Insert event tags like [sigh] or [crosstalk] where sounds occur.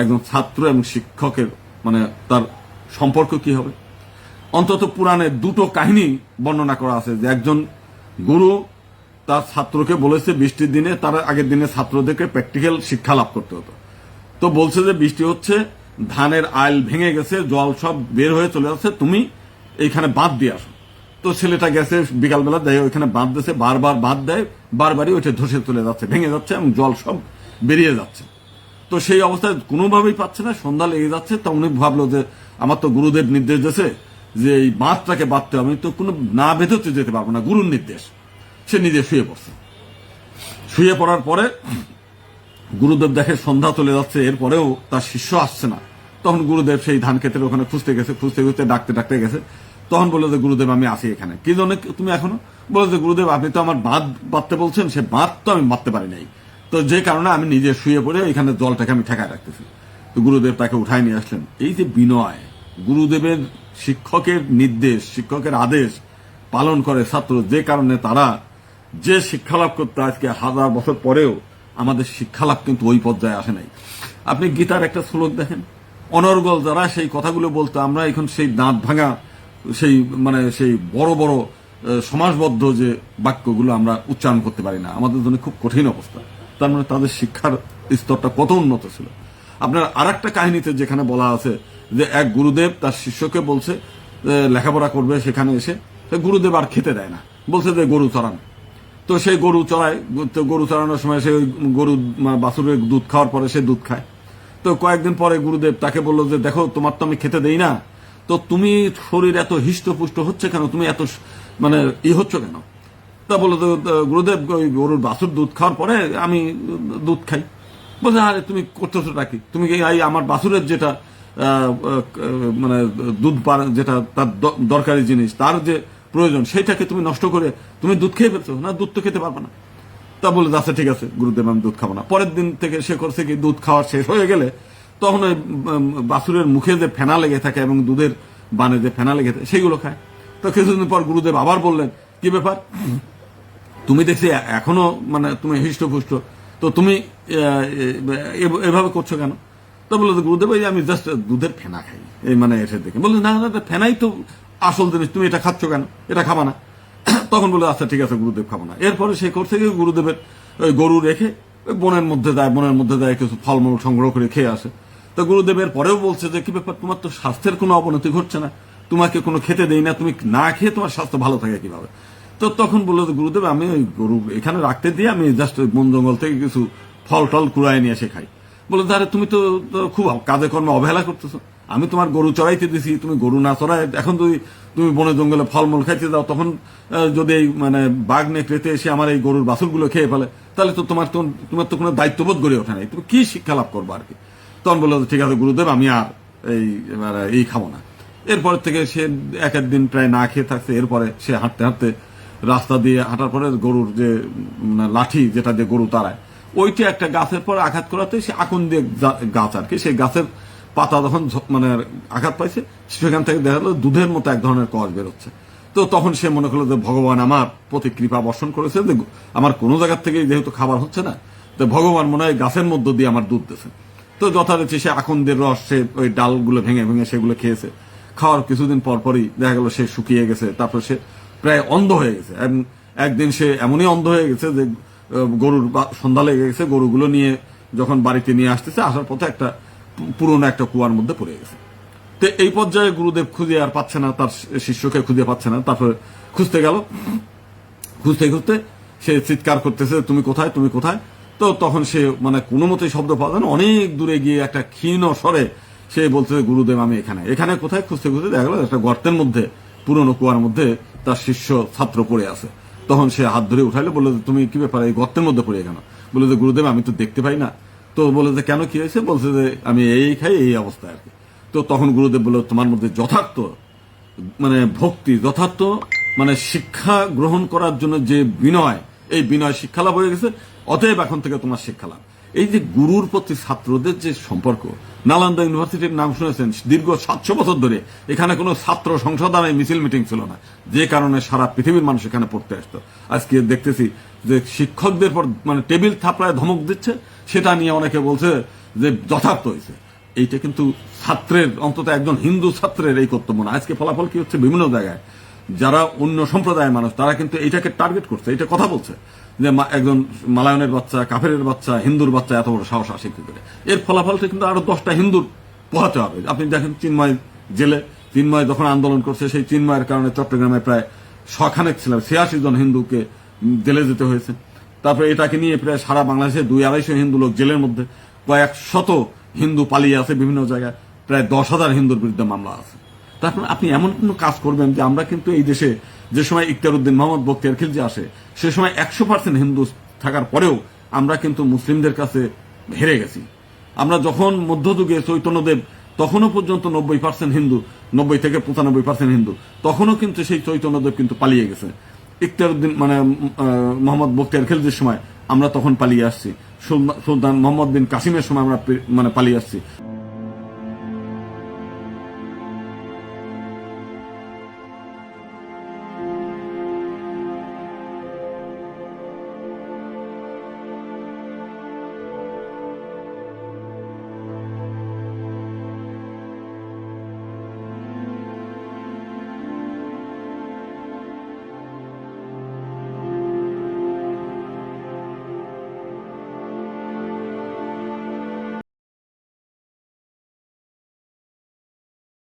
একজন ছাত্র এবং শিক্ষকের মানে তার সম্পর্ক কি হবে? অন্তত পুরাণে দুটো কাহিনী বর্ণনা করা আছে যে একজন গুরু তার ছাত্রকে বলেছে বৃষ্টির দিনে তার আগের দিনে ছাত্রদেরকে প্র্যাকটিক্যাল শিক্ষা লাভ করতে হতো। তো বলছে যে বৃষ্টি হচ্ছে, ধানের আইল ভেঙে গেছে, জল সব বের হয়ে চলে যাচ্ছে, তুমি এইখানে বাঁধ দিয়ে আসো। তো ছেলেটা গেছে বিকালবেলা দেয় ওইখানে বাঁধ দিয়েছে, বারবার বাঁধ দেয়, বারবারই ওইটা ধসে চলে যাচ্ছে, ভেঙে যাচ্ছে এবং জল সব বেরিয়ে যাচ্ছে। তো সেই অবস্থায় কোনোভাবেই পাচ্ছে না, সন্ধ্যা লেগে যাচ্ছে। তা উনি ভাবলো যে, আমার তো গুরুদেব নির্দেশ দিয়েছে যে এই বাঁধটাকে বাঁধতে হবে। তো কোনো, না বেঁধতে যেতে পারব না, গুরুর নির্দেশ। সে নিজে শুয়ে পড়ছে। শুয়ে পড়ার পরে গুরুদেব দেখে সন্ধ্যা চলে যাচ্ছে, এরপরেও তার শিষ্য আসছে না। তখন গুরুদেব সেই ধান ক্ষেতের ওখানে খুঁজতে গেছে, খুঁজতে খুঁজতে ডাকতে ডাকতে গেছে। তখন বলল যে, গুরুদেব, আমি আসি এখানে। কি জন্য? তুমি এখনও? বলে যে, গুরুদেব, আপনি তো আমার বাঁধ বাঁধতে বলছেন, সে বাঁধ তো আমি বাঁধতে পারি নাই। তো যে কারণে আমি নিজে শুয়ে পড়ে এখানে জলটাকে আমি ঠেকায় রাখতেছি। তো গুরুদেব তাকে উঠায় নিয়ে আসলেন। এই যে বিনয়, গুরুদেবের শিক্ষকের নির্দেশ, শিক্ষকের আদেশ পালন করে ছাত্র, যে কারণে তারা যে শিক্ষা লাভ করতে আজকে হাজার বছর পরেও আমাদের শিক্ষা লাভ কিন্তু ওই পর্যায়ে আসে নাই। আপনি গীতার একটা শ্লোক দেখেন? অনর্গল যারা সেই কথাগুলো বলতো, আমরা এখন সেই দাঁত ভাঙা, সেই মানে সেই বড় বড় সমাজবদ্ধ যে বাক্যগুলো আমরা উচ্চারণ করতে পারি না। আমাদের জন্য খুব কঠিন অবস্থা। তার মানে তাদের শিক্ষার স্তরটা কত উন্নত ছিল। আপনার আর একটা কাহিনীতে যেখানে বলা আছে যে এক গুরুদেব তার শিষ্যকে বলছে লেখাপড়া করবে সেখানে এসে। গুরুদেব আর খেতে দেয় না। বলছে যে গরু চড়ান। তো সেই গরু চড়ায় গরু চড়ানোর সময় সে গরু বাছুরের দুধ খাওয়ার পরে সে দুধ খায়। তো কয়েকদিন পরে গুরুদেব তাকে বলল যে, দেখো, তোমার তো আমি খেতে দেই না। তো তুমি শরীর এত হিষ্টপুষ্ট হচ্ছে কেন? তুমি এত মানে ই হচ্ছ কেন? তা তো গুরুদেব ওই গরুর বাছুর দুধ খাওয়ার পরে আমি দুধ খাই। বলছে আরে তুমি করতেছো কি? তুমি এই আমার বাছুরের যেটা মানে দুধ যেটা তার দরকারি জিনিস, তার যে প্রয়োজন, সেইটাকে তুমি নষ্ট করে তুমি দুধ খেয়ে ফেলছো? না, দুধ তো খেতে পারবে না। তা বলে আচ্ছা ঠিক আছে, গুরুদেব, আমি দুধ খাব না। পরের দিন থেকে সে করছে কি, দুধ খাওয়া শেষ হয়ে গেলে তখন ওই বাছুরের মুখে যে ফেনা লেগে থাকে এবং দুধের বানে যে ফেনা লেগে থাকে সেগুলো খায়। তো কিছুদিন পর গুরুদেব আবার বললেন, কি ব্যাপার? তুমি দেখছি এখনও মানে তুমি হৃষ্টপুষ্ট। তো তুমি এভাবে করছ কেন? তো বলল গুরুদেব, এই আমি জাস্ট দুধের ফেনা খাই। এই মানে এসে দেখে। বলল, না না ফেনাই তো আসল জিনিস। তুমি এটা খাচ্ছ কেন? এটা খাবা না। [coughs] তখন বলে আচ্ছা ঠিক আছে, গুরুদেব খাব না। এরপরে সে করছে কি, গুরুদেবের ওই গরু রেখে বনের মধ্যে যায়, বনের মধ্যে যায়, কিছু ফলমূল সংগ্রহ করে খেয়ে আসে। তো গুরুদেবের পরেও বলছে যে, কি ব্যাপার, তোমার তো স্বাস্থ্যের কোনো অবনতি ঘটছে না। তোমাকে কোনো খেতে দেই না। তুমি না খেয়ে তোমার স্বাস্থ্য ভালো থাকে কীভাবে? তো তখন বলল, গুরুদেব, আমি ওই গরু এখানে রাখতে দিয়ে আমি জাস্ট বন জঙ্গল থেকে কিছু ফল টল কুড়ায় নিয়ে এসে খাই। বলে তাহলে তুমি তো খুব কাজে কর্মে অবহেলা করতেছো। আমি তোমার গরু চড়াইতে দিছি, তুমি গরু না চড়াই এখন তুমি তুমি বনে জঙ্গলে ফলমূল খাইতে দাও, তখন যদি এই মানে বাঘ নেকড়েতে এসে আমার এই গরুর বাছুরগুলো খেয়ে ফেলে, তাহলে তো তোমার তোমার তো কোনো দায়িত্ববোধ গড়ে ওঠে নাই। তুমি কি শিক্ষা লাভ করব আর কি? তখন বলল, ঠিক আছে গুরুদেব, আমি আর এই মানে এই খাব না। এরপর থেকে সে এক একদিন প্রায় না খেয়ে থাকছে, এরপরে সে হাঁটতে হাঁটতে রাস্তা দিয়ে হাঁটার পরে গরুর যে উম, লাঠি যেটা দিয়ে গরু তাড়ায় ওইটা একটা গাছের পর আঘাত করাতে সে আকুন দিয়ে গাছ আর কি সেই গাছের পাতা যখন মানে আঘাত পাইছে সেখান থেকে দেখা গেলো দুধের মতো এক ধরনের কষ বেরোচ্ছে। তো তখন সে মনে করল যে ভগবান আমার প্রতি কৃপা বর্ষণ করেছে যে আমার কোনো জায়গার থেকে যেহেতু খাবার হচ্ছে না তো ভগবান মনে হয় গাছের মধ্য দিয়ে আমার দুধ দিয়েছে। তো যথারীতি সে আকন্দের রস সে ওই ডালগুলো ভেঙে ভেঙে সেগুলো খেয়েছে। খাওয়ার কিছুদিন পর পরই দেখা গেল সে শুকিয়ে গেছে তারপর সে প্রায় অন্ধ হয়ে গেছে। একদিন সে এমনই অন্ধ হয়ে গেছে যে গরুর সন্ধ্যা লেগে গেছে, গরুগুলো নিয়ে যখন বাড়িতে নিয়ে আসতেছে, আসার পথে একটা পুরনো একটা কুয়ার মধ্যে পড়ে গেছে। তো এই পর্যায়ে গুরুদেব খুঁজে আর পাচ্ছে না, তার শিষ্যকে খুঁজে পাচ্ছে না। তারপরে খুঁজতে গেল। খুঁজতে খুঁজতে সে চিৎকার করতেছে, তুমি কোথায়? তুমি কোথায়? তো তখন সে মানে কোনো মতেই শব্দ পাওয়া যায় না। অনেক দূরে গিয়ে একটা ক্ষীণ স্বরে সে বলছে গুরুদেব, আমি এখানে। এখানে কোথায়? খুঁজতে খুঁজতে দেখা গেল, একটা গর্তের মধ্যে পুরনো কুয়ার মধ্যে তার শিষ্য ছাত্র পড়ে আছে। তখন সে হাত ধরে উঠাইলে, বলল তুমি কি ব্যাপার? এই গর্তের মধ্যে পড়ে কেন? বলে যে, গুরুদেব, আমি তো দেখতে পাই না। তো বলে যে, কেন কি হয়েছে? বলছে যে, আমি এই খাই, এই অবস্থায় আর কি তো তখন গুরুদেব বলল, তোমার মধ্যে যথার্থ মানে ভক্তি যথার্থ মানে শিক্ষা গ্রহণ করার জন্য যে বিনয়, এই বিনয় শিক্ষা লাভ হয়ে গেছে, অতএব এখন থেকে তোমার শিক্ষা লাভ এই যে গুরুর প্রতি ছাত্রদের যে সম্পর্ক, নালন্দা ইউনিভার্সিটির নাম শুনেছেন দীর্ঘ সাতশো বছর ধরে। এখানে কোনো ছাত্র সংসদ আর মিছিল মিটিং ছিল না। যে কারণে সারা পৃথিবীর মানুষ এখানে পড়তে আসতো। আজকে দেখতেছি যে শিক্ষকদের পর মানে টেবিল থাপড়ায় ধমক দিচ্ছে, সেটা নিয়ে অনেকে বলছে যে যথার্থ হয়েছে। এইটা কিন্তু ছাত্রের অন্তত একজন হিন্দু ছাত্রের এই কর্তব্য না। আজকে ফলাফল কি হচ্ছে? বিভিন্ন জায়গায়। যারা অন্য সম্প্রদায়ের মানুষ, তারা কিন্তু এটাকে টার্গেট করছে এটা কথা বলছে। যে একজন মালায়নের বাচ্চা, কাফেরের বাচ্চা, হিন্দুর বাচ্চা, এত বড় সাহস আসে কি করে। এর ফলাফলটা কিন্তু আরও দশটা হিন্দুর পোহাতে হবে। আপনি দেখেন চিন্ময় জেলে, চিন্ময় যখন আন্দোলন করছে, সেই চিন্ময়ের কারণে চট্টগ্রামে প্রায় শখানেক ছিল ছিয়াশি জন হিন্দুকে জেলে যেতে হয়েছে। তারপরে এটাকে নিয়ে প্রায় সারা বাংলাদেশে দুই আড়াইশো হিন্দু লোক জেলের মধ্যে কয়েক শত হিন্দু পালিয়ে আছে বিভিন্ন জায়গায়। প্রায় দশ হাজার হিন্দুর বিরুদ্ধে মামলা আছে। তারপর আপনি এমন কোনো কাজ করবেন যে আমরা কিন্তু এই দেশে যে সময় ইকতার উদ্দিন মোহাম্মদ বক্তিয়ার খিলজি আসে, সে সময় একশো পার্সেন্ট হিন্দু থাকার পরেও আমরা কিন্তু মুসলিমদের কাছে হেরে গেছি। আমরা যখন মধ্যযুগে চৈতন্যদেব তখনও পর্যন্ত নব্বই পার্সেন্ট হিন্দু, নব্বই থেকে পঁচানব্বই পার্সেন্ট হিন্দু, তখনও কিন্তু সেই চৈতন্যদেব কিন্তু পালিয়ে গেছে। ইকতার উদ্দিন মানে মোহাম্মদ বক্তিয়ার খিলজির সময় আমরা তখন পালিয়ে আসছি। সুলতান মোহাম্মদ বিন কাসিমের সময় আমরা মানে পালিয়ে আসছি।